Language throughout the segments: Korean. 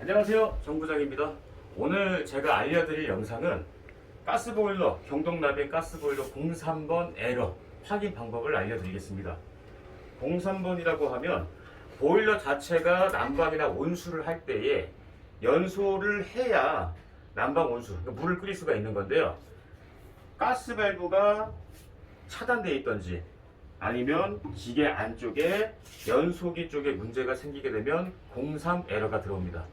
안녕하세요. 정부장입니다. 오늘 제가 알려드릴 영상은 가스보일러 경동나비의 가스보일러 03번 에러 확인 방법을 알려드리겠습니다. 03번이라고 하면 보일러 자체가 난방이나 온수를 할 때에 연소를 해야 난방 온수 그러니까 물을 끓일 수가 있는 건데요. 가스 밸브가 차단되어 있던지 아니면 기계 안쪽에 연소기 쪽에 문제가 생기게 되면 03 에러가 들어옵니다.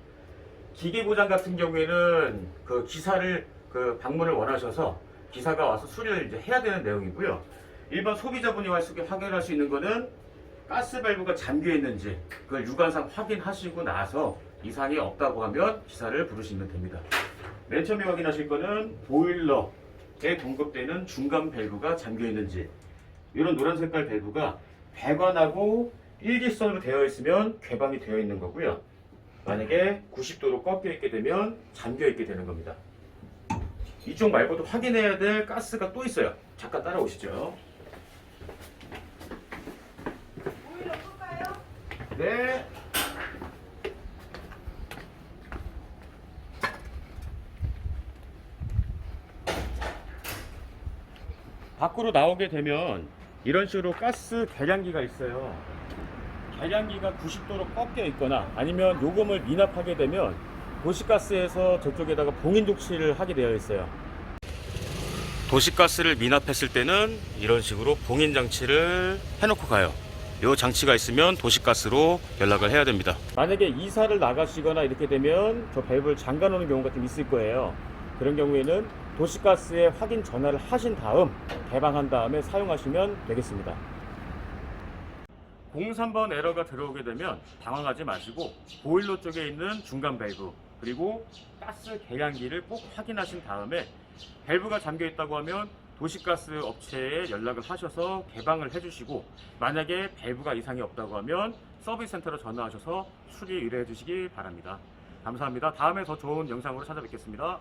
기계 고장 같은 경우에는 그 기사를 그 방문을 원하셔서 기사가 와서 수리를 이제 해야 되는 내용이고요. 일반 소비자분이 할 수- 확인할 수 있는 거는 가스 밸브가 잠겨 있는지 그걸 유관상 확인하시고 나서 이상이 없다고 하면 기사를 부르시면 됩니다. 맨 처음에 확인하실 거는 보일러에 공급되는 중간 밸브가 잠겨 있는지 이런 노란 색깔 밸브가 배관하고 일직선으로 되어 있으면 개방이 되어 있는 거고요. 만약에 90도로 꺾여 있게 되면 잠겨 있게 되는 겁니다. 이쪽 말고도 확인해야 될 가스가 또 있어요. 잠깐 따라오시죠. 네. 밖으로 나오게 되면 이런 식으로 가스 계량기가 있어요. 계량기가 90도로 꺾여 있거나 아니면 요금을 미납하게 되면 도시가스에서 저쪽에다가 봉인 조치를 하게 되어 있어요. 도시가스를 미납했을 때는 이런 식으로 봉인 장치를 해놓고 가요. 요 장치가 있으면 도시가스로 연락을 해야 됩니다. 만약에 이사를 나가시거나 이렇게 되면 저 밸브를 잠가 놓는 경우가 좀 있을 거예요. 그런 경우에는 도시가스에 확인 전화를 하신 다음 개방한 다음에 사용하시면 되겠습니다. 03번 에러가 들어오게 되면 당황하지 마시고 보일러 쪽에 있는 중간 밸브 그리고 가스 계량기를 꼭 확인하신 다음에 밸브가 잠겨 있다고 하면 도시가스 업체에 연락을 하셔서 개방을 해주시고 만약에 밸브가 이상이 없다고 하면 서비스 센터로 전화하셔서 수리 의뢰해 주시기 바랍니다. 감사합니다. 다음에 더 좋은 영상으로 찾아뵙겠습니다.